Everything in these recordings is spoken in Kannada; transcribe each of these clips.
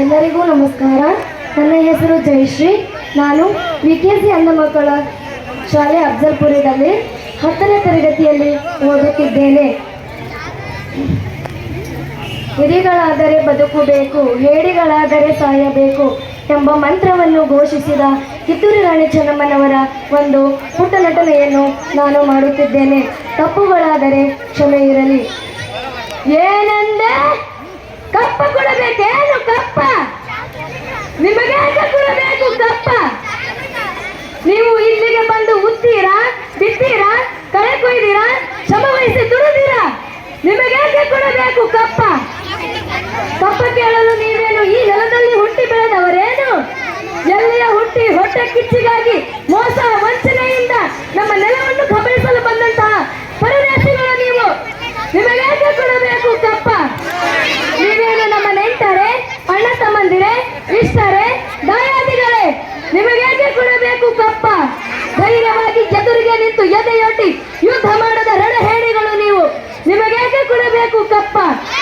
ಎಲ್ಲರಿಗೂ ನಮಸ್ಕಾರ. ನನ್ನ ಹೆಸರು ಜಯಶ್ರೀ. ನಾನು ವಿ ಕೆ ಸಿ ಅಂಧ ಮಕ್ಕಳ ಶಾಲೆ ಅಫ್ಜಲ್ಪುರದಲ್ಲಿ ಹತ್ತನೇ ತರಗತಿಯಲ್ಲಿ ಓದುತ್ತಿದ್ದೇನೆ. ಹಿರಿಗಳಾದರೆ ಬದುಕಬೇಕು ಹೇಡಿಗಳಾದರೆ ಸಾಯಬೇಕು ಎಂಬ ಮಂತ್ರವನ್ನು ಘೋಷಿಸಿದ ಕಿತ್ತೂರು ರಾಣಿ ಚೆನ್ನಮ್ಮನವರ ಒಂದು ಪುಟ್ಟ ನಟನೆಯನ್ನು ನಾನು ಮಾಡುತ್ತಿದ್ದೇನೆ. ತಪ್ಪುಗಳಾದರೆ ಕ್ಷಮೆ ಇರಲಿ. ಕೇಳಬೇಕು, ಕಪ್ಪ. ಕಪ್ಪ ಕೇಳಲು ನೀವೇನು ಈ ನೆಲದಲ್ಲಿ ಹುಟ್ಟಿ ಬೆಳೆದವರೇನು? ಎಲ್ಲಿಯ ಹುಟ್ಟಿ ಹೊಟ್ಟೆ ಕಿಚ್ಚಿಗಾಗಿ ಮೋಸ ವಂಚನೆಯಿಂದ ನಮ್ಮ ನೆಲವನ್ನು ಕಬಳಿಸಲು ಬಂದಂತಹ ಪರದೇಶಿಗಳು ನೀವು. ನಿಮಗೇಕೆ ಕೊಡಬೇಕು, ಕಪ್ಪ? ನೀವೇನು ನಮ್ಮ ನೆಂಟರೇ, ಅಣ್ಣ ತಮ್ಮಂದಿರೇ, ಇಷ್ಟರೇ ನಿಮಗೆ ನಿಮಗೇಕೆ ಕೊಡಬೇಕು, ಕಪ್ಪ? ಧೈರ್ಯವಾಗಿ ಎದುರಿಗೆ ನಿಂತು ಎದೆಯೊಡ್ಡಿ ಯುದ್ಧ ಮಾಡಿ. ಕೂಡಬೇಕು ಕಪ್ಪ.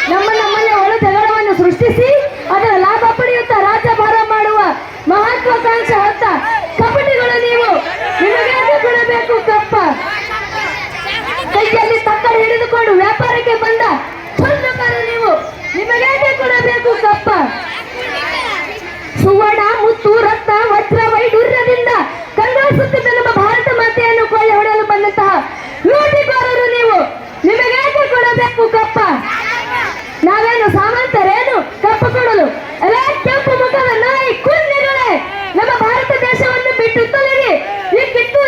ನಮ್ಮ ನಮ್ಮನೆ ಒಳ ಜಗಳವನ್ನು ಸೃಷ್ಟಿಸಿ ಕಪ್ಪ. ನಾವೇನು ಸಾಮಂತರೇನು? ಕಪ್ಪ ಕೊಡಲು. ಕೆಂಪು ಮುಖದ ನಾಯಿ ಕುರಿಗಳೇ ನಮ್ಮ ಭಾರತ ದೇಶವನ್ನು ಬಿಟ್ಟು ತೊಲಗಿ, ಈ ಕಿತ್ತು